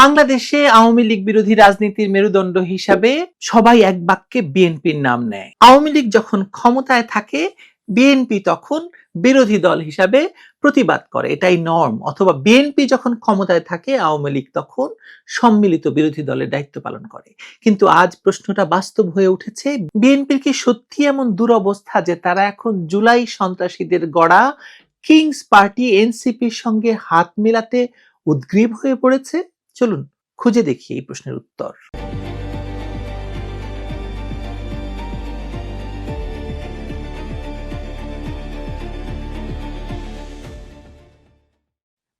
বাংলাদেশে আওয়ামী লীগ বিরোধী রাজনীতির মেরুদণ্ড হিসাবে সবাই এক বাক্যে বিএনপির নাম নেয়। আওয়ামী লীগ যখন ক্ষমতায় থাকে, বিএনপি তখন বিরোধী দল হিসাবে প্রতিবাদ করে। এটাই নর্ম অথবা বিএনপি যখন ক্ষমতায় থাকে, আওয়ামী লীগ তখন সম্মিলিত বিরোধী দলের দায়িত্ব পালন করে। কিন্তু আজ প্রশ্নটা বাস্তব হয়ে উঠেছে, বিএনপির কি সত্যি এমন দুরবস্থা যে তারা এখন জুলাই সন্ত্রাসীদের গড়া কিংস পার্টি এনসিপির সঙ্গে হাত মেলাতে উদ্গ্রীব হয়ে পড়েছে? চলুন খুঁজে দেখি এই প্রশ্নের উত্তর।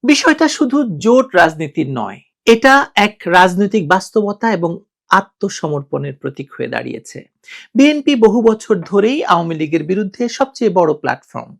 বিষয়টা শুধু জোট রাজনীতির নয়, এটা এক রাজনৈতিক বাস্তবতা এবং আত্মসমর্পণের প্রতীক হয়ে দাঁড়িয়েছে। বিএনপি বহু বছর ধরেই আওয়ামী লীগের বিরুদ্ধে সবচেয়ে বড় প্ল্যাটফর্ম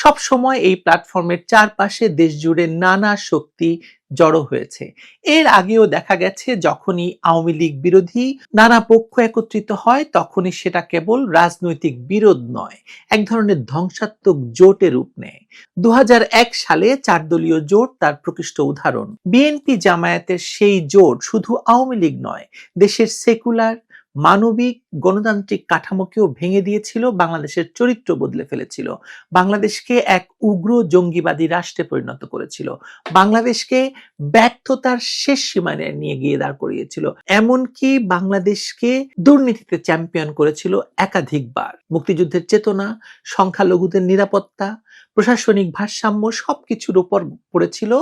সব সময় এই প্ল্যাটফর্মের চারপাশে দেশ জুড়ে নানা শক্তি জড়ো হয়েছে। এর আগেও দেখা গেছে, যখনই আওয়ামী লীগ বিরোধী নানা পক্ষ একত্রিত হয়, তখনই সেটা কেবল রাজনৈতিক বিরোধ নয়, এক ধরনের ধ্বংসাত্মক জোটের রূপ নেয়। দু হাজার এক সালে চার দলীয় জোট তার প্রকৃষ্ট উদাহরণ। বিএনপি জামায়াতের সেই জোট শুধু আওয়ামী লীগ নয়, দেশের সেকুলার মানবিক গণতান্ত্রিক কাঠামোকেও ভেঙে দিয়েছিল, বাংলাদেশের চরিত্র বদলে ফেলেছিল। বাংলাদেশকে এক উগ্র জঙ্গিবাদী রাষ্ট্রে পরিণত করেছিল। বাংলাদেশকে ব্যর্থতার শেষ সীমানায় নিয়ে গিয়ে দাঁড় করিয়েছিল। এমনকি বাংলাদেশকে দুর্নীতিতে চ্যাম্পিয়ন করেছিল একাধিকবার। মুক্তিযুদ্ধের চেতনা, সংখ্যালঘুদের নিরাপত্তা, প্রশাসনিক ভারসাম্য সবকিছুর উপর পড়েছিল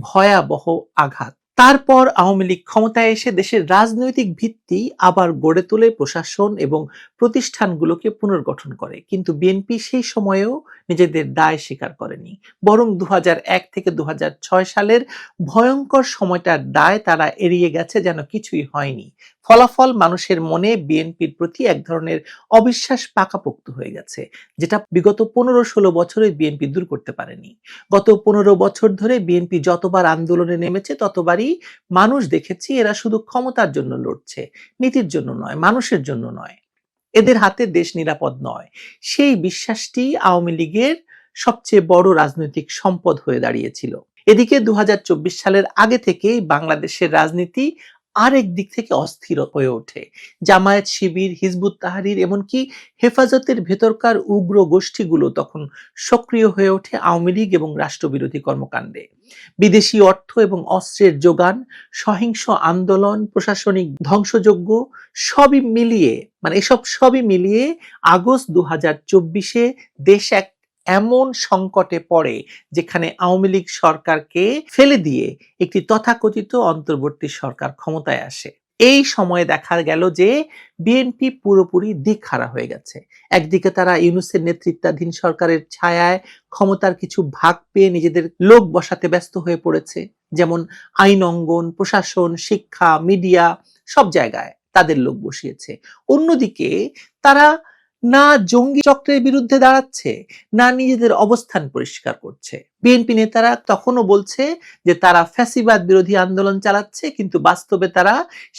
ভয়াবহ আঘাত। তারপর আওয়ামী লীগ ক্ষমতায় এসে দেশের রাজনৈতিক ভিত্তি আবার গড়ে তোলে প্রশাসন এবং প্রতিষ্ঠানগুলোকে পুনর্গঠন করে। কিন্তু বিএনপি সেই সময়েও নিজেদের দায় স্বীকার করেনি। বরং দু হাজার এক থেকে দু হাজার ছয় সালের ভয়ঙ্কর সময়টার দায় তারা এড়িয়ে গেছে যেন কিছুই হয়নি। ফলাফল মানুষের মনে বিএনপির প্রতি এক ধরনের অবিশ্বাস পাকাপোক্ত হয়ে গেছে, যেটা বিগত পনেরো ষোলো বছরে বিএনপি দূর করতে পারেনি। গত পনেরো বছর ধরে বিএনপি যতবার আন্দোলনে নেমেছে, ততবারই মানুষ দেখেছি এরা শুধু ক্ষমতার জন্য লড়ছে, নীতির জন্য নয়, মানুষের জন্য নয়। এদের হাতে দেশ নিরাপদ নয়। সেই বিশ্বাসটি আওয়ামী লীগের সবচেয়ে বড় রাজনৈতিক সম্পদ হয়ে দাঁড়িয়েছিল। এদিকে দু হাজার চব্বিশ সালের আগে থেকেই বাংলাদেশের রাজনীতি আরেক দিক থেকে অস্থির হয়ে ওঠে। জামায়াত শিবির, হিজবুত তাহারির এমনকি হেফাজতের ভেতরকার উগ্র গোষ্ঠীগুলো তখন সক্রিয় হয়ে ওঠে আওয়ামী লীগ এবং রাষ্ট্রবিরোধী কর্মকাণ্ডে। বিদেশি অর্থ এবং অস্ত্রের যোগান, সহিংস আন্দোলন, প্রশাসনিক ধ্বংসযোগ্য সবই মিলিয়ে মানে এসব সবই মিলিয়ে আগস্ট দু হাজার চব্বিশে দেশ এক এমন সংকটে পড়ে যেখানে আওয়ামী লীগ সরকারকে ফেলে দিয়ে একটি তথাকথিত অন্তর্বর্তী সরকার ক্ষমতায় আসে। এই সময়ে দেখা গেল যে বিএনপি পুরোপুরি দিক হারা হয়ে গেছে। একদিকে তারা ইউনুসের নেতৃত্বাধীন সরকারের ছায়ায় ক্ষমতার কিছু ভাগ পেয়ে নিজেদের লোক বসাতে ব্যস্ত হয়ে পড়েছে। যেমন আইন অঙ্গন, প্রশাসন, শিক্ষা, মিডিয়া সব জায়গায় তাদের লোক বসিয়েছে। অন্যদিকে তারা না জঙ্গি চক্রের বিরুদ্ধে দাঁড়াচ্ছে, না নিজেদের অবস্থান পরিষ্কার করছে। বিএনপি নেতারা তখনও বলছে যে তারা ফ্যাসিবাদ বিরোধী আন্দোলন চালাচ্ছে, কিন্তু বাস্তবে তারা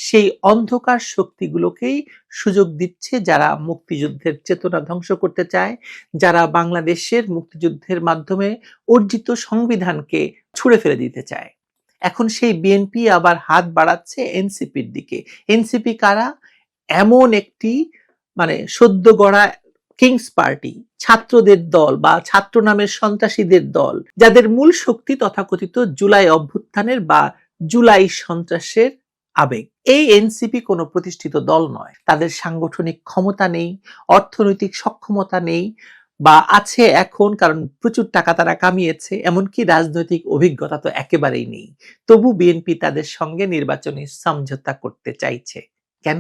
সেই অন্ধকার শক্তিগুলোকেই সুযোগ দিচ্ছে যারা মুক্তিযুদ্ধের চেতনা ধ্বংস করতে চায়, যারা বাংলাদেশের মুক্তিযুদ্ধের মাধ্যমে অর্জিত সংবিধানকে ছুড়ে ফেলে দিতে চায়। এখন সেই বিএনপি আবার হাত বাড়াচ্ছে এনসিপির দিকে। এনসিপি কারা? এমন একটি মানে সদ্য গড়া কিংস পার্টি ছাত্রদের দল বা ছাত্র নামের সন্ত্রাসীদের দল, যাদের মূল শক্তি তথাকথিত জুলাই অভ্যুত্থানের বা জুলাই সন্ত্রাসের আবেগ। এই এনসিপি কোনো প্রতিষ্ঠিত দল নয়। তাদের সাংগঠনিক ক্ষমতা নেই, অর্থনৈতিক সক্ষমতা নেই বা আছে এখন, কারণ প্রচুর টাকা তারা কামিয়েছে, এমনকি রাজনৈতিক অভিজ্ঞতা তো একেবারেই নেই। তবু বিএনপি তাদের সঙ্গে নির্বাচনী সমঝোতা করতে চাইছে। কেন?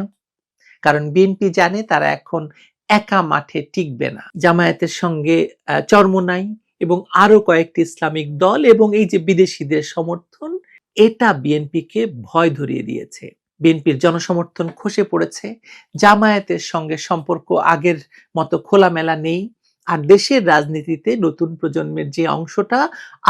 কারণ বিএনপি জানে তারা এখন একা মাঠে টিকবে না। জামায়াতের সঙ্গে চর্মনাই এবং আরও কয়েকটি ইসলামিক দল এবং এই যে বিদেশিদের সমর্থন, এটা বিএনপিকে ভয় ধরিয়ে দিয়েছে। বিএনপির জনসমর্থন খসে পড়েছে। জামায়াতের সঙ্গে সম্পর্ক আগের মতো খোলামেলা নেই। আর দেশের রাজনীতিতে নতুন প্রজন্মের যে অংশটা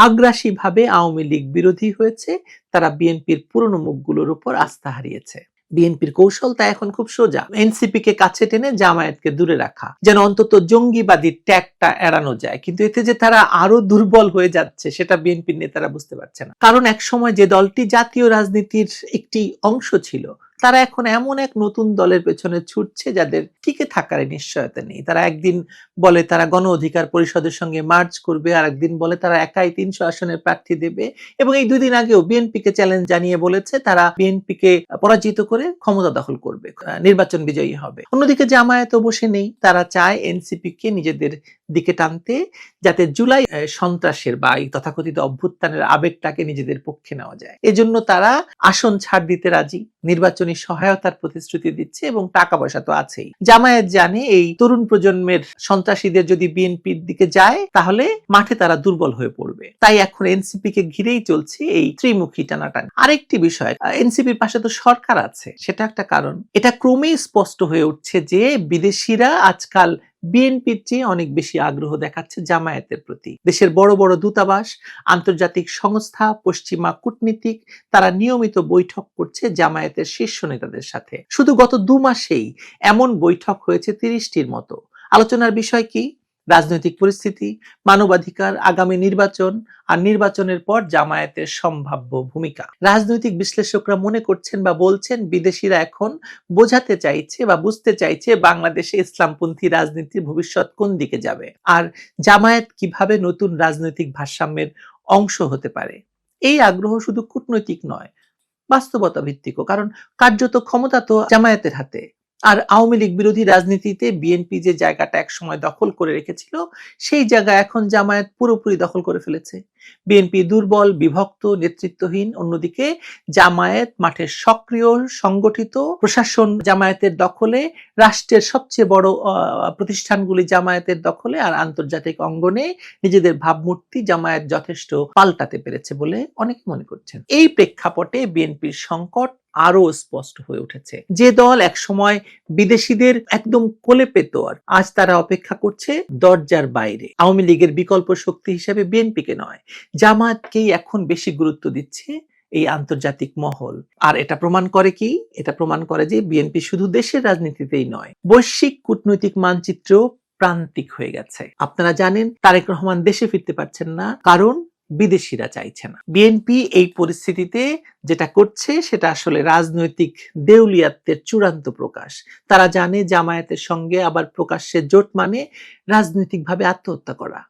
আগ্রাসীভাবে আওয়ামী লীগ বিরোধী হয়েছে, তারা বিএনপির পুরনো মুখগুলোর উপর আস্থা হারিয়েছে। বিএনপির কৌশল তা এখন খুব সোজা। এনসিপি কে কাছে টেনে জামায়াতকে দূরে রাখা। যেন অন্তত জঙ্গিবাদী ট্যাগটা এড়ানো যায়। কিন্তু এতে যে তারা আরও দুর্বল হয়ে যাচ্ছে, সেটা বিএনপির নেতারা বুঝতে পারছে না। কারণ এক সময় যে দলটি জাতীয় রাজনীতির একটি অংশ ছিল তারা এখন এমন এক নতুন দলের পেছনে ছুটছে যাদের টিকে থাকার নিশ্চয়তা নেই। তারা একদিন বলে তারা গণ অধিকার পরিষদের সঙ্গে মার্চ করবে আর একদিন বলে তারা একাই তিনশো আসনের প্রার্থী দেবে এবং এই দুদিন আগেও বিএনপি কে চ্যালেঞ্জ জানিয়ে বলেছে, তারা বিএনপি কে পরাজিত করে ক্ষমতা দখল করবে নির্বাচন বিজয়ী হবে। অন্যদিকে জামায়াতও বসে নেই, তারা চায় এনসিপি কে নিজেদের দিকে টানতে যাতে জুলাই সন্ত্রাসের বা এই তথাকথিত অভ্যুত্থানের আবেগটাকে নিজেদের পক্ষে নেওয়া যায়। এজন্য তারা আসন ছাড় দিতে রাজি, নির্বাচনী সহায়তার প্রতিশ্রুতি দিচ্ছে এবং টাকা পয়সা তো আছেই। জামায়াত জানে এই তরুণ প্রজন্মের সন্ত্রাসীদের যদি বিএনপির দিকে যায়, তাহলে মাঠে তারা দুর্বল হয়ে পড়বে। তাই এখন এনসিপি কে ঘিরেই চলছে এই ত্রিমুখী টানাটানি। আরেকটি বিষয় এনসিপির পাশে তো সরকার আছে, সেটা একটা কারণ। এটা ক্রমেই স্পষ্ট হয়ে উঠছে যে বিদেশিরা আজকাল বিএনপির চেয়ে অনেক বেশি আগ্রহ দেখাচ্ছে জামায়াতের প্রতি। দেশের বড় বড় দূতাবাস, আন্তর্জাতিক সংস্থা, পশ্চিমা কূটনীতিক, তারা নিয়মিত বৈঠক করছে জামায়াতের শীর্ষ নেতাদের সাথে। শুধু গত দু মাসেই এমন বৈঠক হয়েছে তিরিশটির মতো। আলোচনার বিষয় কি? রাজনৈতিক পরিস্থিতি, মানবাধিকার, আগামী নির্বাচন আর নির্বাচনের পর জামায়াতের সম্ভাব্য ভূমিকা। রাজনৈতিক বিশ্লেষকরা মনে করছেন বা বলছেন বিদেশিরা এখন বোঝাতে চাইছে বা বুঝতে চাইছে বাংলাদেশে ইসলামপন্থী রাজনীতির ভবিষ্যৎ কোন দিকে যাবে আর জামায়াত কীভাবে নতুন রাজনৈতিক ভারসাম্যের অংশ হতে পারে। এই আগ্রহ শুধু কূটনৈতিক নয়, বাস্তবতা ভিত্তিকও, কারণ কার্যত ক্ষমতা তো জামায়াতের হাতে। আর আওয়ামী লীগ বিরোধী রাজনীতিতে বিএনপি যে জায়গাটা একসময় দখল করে রেখেছিল, সেই জায়গা এখন জামায়াত পুরোপুরি দখল করে ফেলেছে। বিএনপি দুর্বল, বিভক্ত, নেতৃত্বহীন, অন্যদিকে জামায়াত মাঠে সক্রিয়, সংগঠিত, প্রশাসন জামায়াতের দখলে, রাষ্ট্রের সবচেয়ে বড় প্রতিষ্ঠানগুলি জামায়াতের দখলে আর আন্তর্জাতিক অঙ্গনে নিজেদের ভাবমূর্তি জামায়াত যথেষ্ট পাল্টাতে পেরেছে বলে অনেকে মনে করছেন। এই প্রেক্ষাপটে বিএনপির সংকট আরও স্পষ্ট হয়ে উঠেছে। যে দল একসময় বিদেশিদের একদম কোলে পেত আর আজ তারা অপেক্ষা করছে দরজার বাইরে। আওয়ামী লীগের বিকল্প শক্তি হিসেবে বিএনপিকে নয়, জামায়াতকেই এখন বেশি গুরুত্ব দিচ্ছে এই আন্তর্জাতিক মহল। আর এটা প্রমাণ করে কি? এটা প্রমাণ করে যে বিএনপি শুধু দেশের রাজনীতিতেই নয়, বৈশ্বিক কূটনৈতিক মানচিত্র প্রান্তিক হয়ে গেছে। আপনারা জানেন, তারেক রহমান দেশে ফিরতে পারছেন না, কারণ বিদেশিরা চাইছে না। বিএনপি এই পরিস্থিতিতে যেটা করছে, সেটা আসলে রাজনৈতিক দেউলিয়াত্বের চূড়ান্ত প্রকাশ। তারা জানে জামায়াতের সঙ্গে আবার প্রকাশ্যে জোট মানে রাজনৈতিকভাবে আত্মহত্যা করা।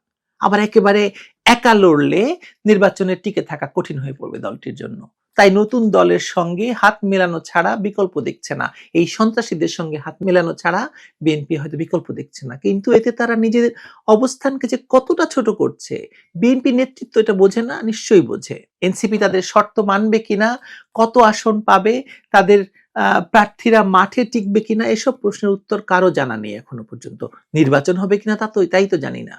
আবার একেবারে একা লড়লে নির্বাচনে টিকে থাকা কঠিন হয়ে পড়বে দলটির জন্য। তাই নতুন দলের সঙ্গে হাত মেলানো ছাড়া বিকল্প দেখছে না। এই সন্ত্রাসীদের সঙ্গে হাত মেলানো ছাড়া বিএনপি হয়তো বিকল্প দেখছে না। কিন্তু এতে তারা নিজেদের অবস্থানকে যে কতটা ছোট করছে, বিএনপি নেতৃত্ব এটা বোঝে না, নিশ্চয়ই বোঝে। এনসিপি তাদের শর্ত মানবে কিনা, কত আসন পাবে, তাদের প্রার্থীরা মাঠে টিকবে কিনা, এসব প্রশ্নের উত্তর কারও জানা নেই এখনও পর্যন্ত। নির্বাচন হবে কিনা তা তো, তাই তো জানি না।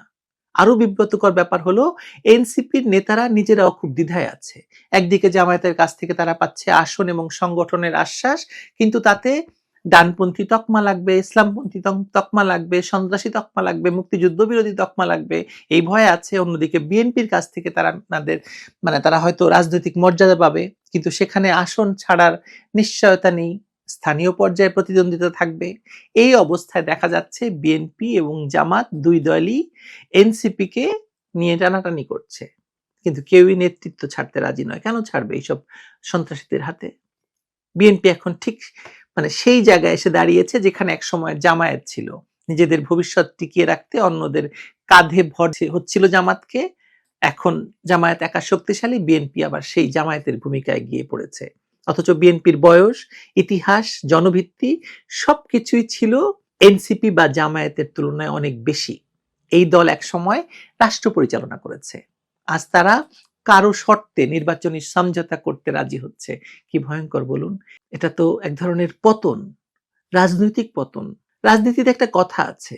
আরও বিব্রতকর ব্যাপার হলো, এনসিপির নেতারা নিজেরাও খুব দ্বিধায় আছে। একদিকে জামায়াতের কাছ থেকে তারা পাচ্ছে আসন এবং সংগঠনের আশ্বাস, কিন্তু তাতে ডানপন্থী তকমা লাগবে, ইসলামপন্থী তক- তকমা লাগবে, সন্ত্রাসী তকমা লাগবে, মুক্তিযুদ্ধ বিরোধী তকমা লাগবে, এই ভয় আছে। অন্যদিকে বিএনপির কাছ থেকে তারা তাদের মানে তারা হয়তো রাজনৈতিক মর্যাদা পাবে, কিন্তু সেখানে আসন ছাড়ার নিশ্চয়তা নেই। স্থানীয় পর্যায়ে প্রতিদ্বন্দ্বিতা থাকবে। এই অবস্থায় দেখা যাচ্ছে বিএনপি এবং জামাত দুই দলই এনসিপি কে নিয়ে টানাটানি করছে। কিন্তু কেউই নেতৃত্ব ছাড়তে রাজি নয়। কেন ছাড়বে এইসব সন্ত্রাসীদের হাতে? বিএনপি এখন ঠিক মানে সেই জায়গায় এসে দাঁড়িয়েছে যেখানে এক সময় জামায়াত ছিল। নিজেদের ভবিষ্যৎ টিকিয়ে রাখতে অন্যদের কাঁধে ভর হচ্ছিল জামাতকে। এখন জামায়াত একা শক্তিশালী বিএনপি আবার সেই জামায়াতের ভূমিকায় গিয়ে পড়েছে। অথচ বিএনপির বয়স, ইতিহাস, জনভিত্তি সবকিছুই ছিল এনসিপি বা জামায়াতের তুলনায় অনেক বেশি। এই দল এক সময় রাষ্ট্র পরিচালনা করেছে। আজ তারা কারও শর্তে নির্বাচনী সমঝোতা করতে রাজি হচ্ছে। কি ভয়ঙ্কর বলুন? এটা তো এক ধরনের পতন, রাজনৈতিক পতন। রাজনীতিতে একটা কথা আছে,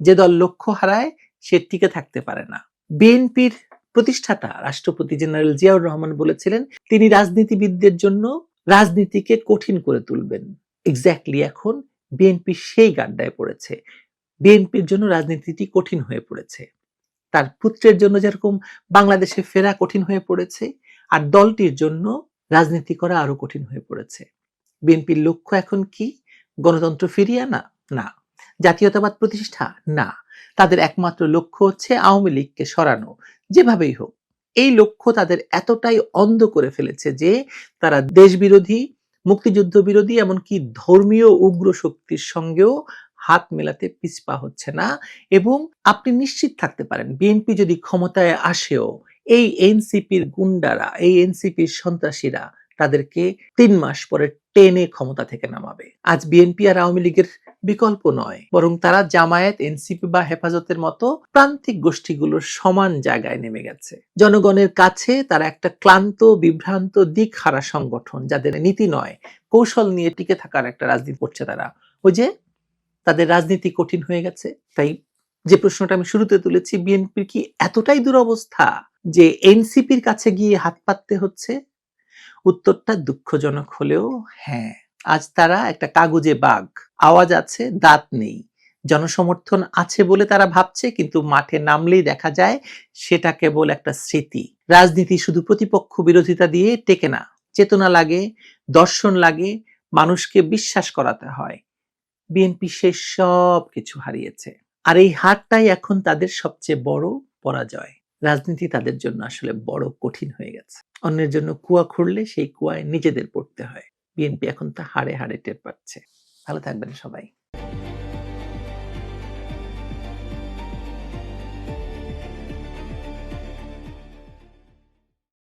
যে দল লক্ষ্য হারায় সে টিকে থাকতে পারে না। বিএনপির প্রতিষ্ঠাতা রাষ্ট্রপতি জেনারেল জিয়াউর রহমান বলেছিলেন, তিনি রাজনীতিবিদদের জন্য রাজনীতিকে কঠিন করে তুলবেন। এক্স্যাক্টলি এখন বিএনপি সেই গাড্ডায় পড়েছে। বিএনপির জন্য রাজনীতিটি কঠিন হয়ে পড়েছে। তার পুত্রের জন্য যেরকম বাংলাদেশে ফেরা কঠিন হয়ে পড়েছে, আর দলটির জন্য রাজনীতি করা আরও কঠিন হয়ে পড়েছে। বিএনপির লক্ষ্য এখন কি? গণতন্ত্র ফিরিয়ে আনা? না। জাতীয়তাবাদ প্রতিষ্ঠা? না। তাদের একমাত্র লক্ষ্য হচ্ছে আওয়ামী লীগকে সরানো। যেভাবেই হোক, এই লক্ষ্য তাদের এতটাই অন্ধ করে ফেলেছে যে তারা দেশবিরোধী মুক্তিযুদ্ধ বিরোধী এমনকি ধর্মীয় উগ্র শক্তির সঙ্গেও হাত মেলাতে পিছপা হচ্ছে না এবং আপনি নিশ্চিত থাকতে পারেন, বিএনপি যদি ক্ষমতায় আসেও এই এনসিপির গুন্ডারা, এই এনসিপির সন্ত্রাসীরা তাদেরকে তিন মাস পরে টেনে ক্ষমতা থেকে নামাবে। আজ বিএনপি আর আওয়ামী লীগের বিকল্প নয়, বরং তারা জামায়াত, এনসিপি বা হেফাজতের মতো প্রান্তিক গোষ্ঠীগুলোর সমান জায়গায় নেমে গেছে। জনগণের কাছে তারা একটা ক্লান্ত, বিভ্রান্ত দিক হারা সংগঠন, যাদের নীতি নয়, কৌশল নিয়ে টিকে থাকার একটা রাজনীতি করছে তারা। ওই যে, তাদের রাজনীতি কঠিন হয়ে গেছে। তাই যে প্রশ্নটা আমি শুরুতে তুলেছি, বিএনপির কি এতটাই দুরবস্থা যে এনসিপির কাছে গিয়ে হাত পাততে হচ্ছে? উত্তরটা দুঃখজনক হলেও হ্যাঁ। আজ তারা একটা কাগজে বাঘ। আওয়াজ আছে, দাঁত নেই। জনসমর্থন আছে বলে তারা ভাবছে, কিন্তু মাঠে নামলেই দেখা যায় সেটা কেবল একটা স্মৃতি। রাজনীতি শুধু প্রতিপক্ষ বিরোধিতা দিয়ে টেকে না। চেতনা লাগে, দর্শন লাগে, মানুষকে বিশ্বাস করাতে হয়। বিএনপি সে সব কিছু হারিয়েছে। আর এই হারটাই এখন তাদের সবচেয়ে বড় পরাজয়। রাজনীতি তাদের জন্য আসলে বড় কঠিন হয়ে গেছে। অন্যের জন্য কুয়া খুঁড়লে সেই কুয়ায় নিজেদের পড়তে হয়। বিএনপি এখন তা হাড়ে হাড়ে টের পাচ্ছে। ভালো থাকবেন সবাই।